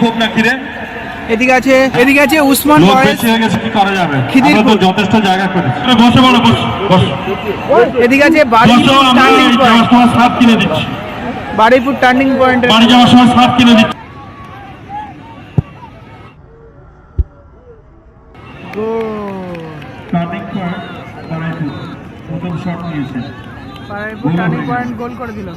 খুব নাকি রে এদিকে আছে এদিকে আছে উসমান বয়েস হয়ে গেছে কি করা যাবে? আমরা তো যথেষ্ট জায়গা করেছি। বসে বলো বস বস। এদিকে আছে বারুইপুর টার্নিং পয়েন্ট যাওয়ার কিনে দিচ্ছি। বারুইপুর টার্নিং পয়েন্ট বাড়ি যাওয়ার সময় সাপ কিনে দিচ্ছি। টার্নিং পয়েন্ট বাড়াইপুর প্রথম শট নিয়েছে। বারুইপুর টার্নিং পয়েন্ট গোল করে দিল।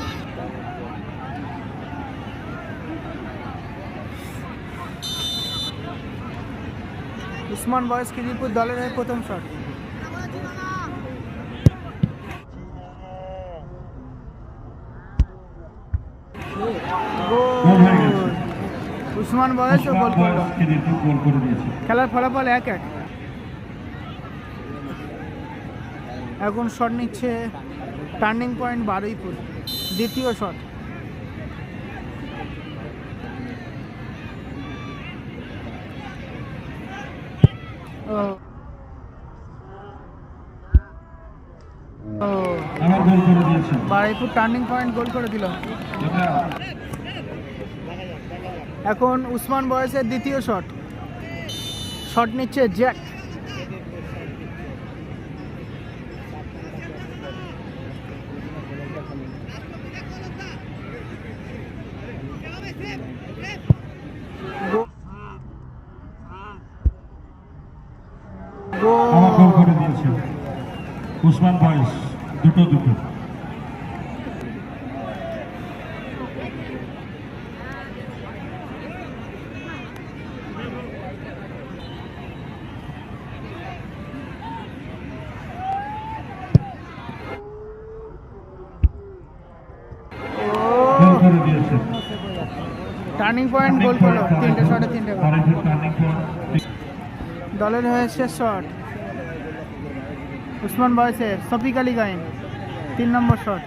উসমান বয়েস খিদিরপুর দলের হয়ে প্রথম শট? উসমান বয়েস ও গোল করল। খেলার ফলাফল এক এক। এখন শট নিচ্ছে টার্নিং পয়েন্ট বারুইপুর দ্বিতীয় শট ও ও আবার গোল করে দিয়েছে টার্নিং পয়েন্ট করে এখন উসমান বয়সের দ্বিতীয় শট শট নিচ্ছে জ্যাক আবার গোল করে দিয়েছে। উসমান বয়স দুটো দুটো। করে দিয়েছে। টার্নিং পয়েন্ট গোল করল তিনটে শটে তিনটে টার্নিং পয়েন্ট দলের হয়ে শেষ শট। উসমান বয়সের শফিক আলী গাইন তিন নম্বর শট।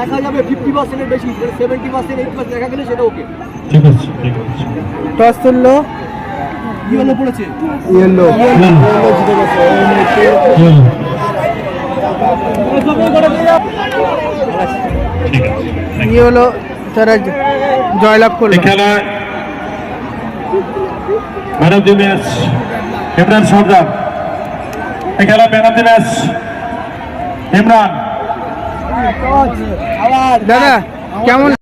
দেখা যাবে ফিফটি পার্সেন্টের বেশি সেভেন্টি পার্সেন্ট এইটি পার্সেন্ট দেখা গেলে সেটা ওকে ঠিক আছে ঠিক আছে। টস তুললো ইয়েলো পড়েছে? ইয়েলো জিতে গেছে চলো। ঠিক আছে ইয়ে হলো তারা জয়লাভ করল। খেলায় man of the match Imran Sardar এই খেলা man of the match Imran দাদা কেমন?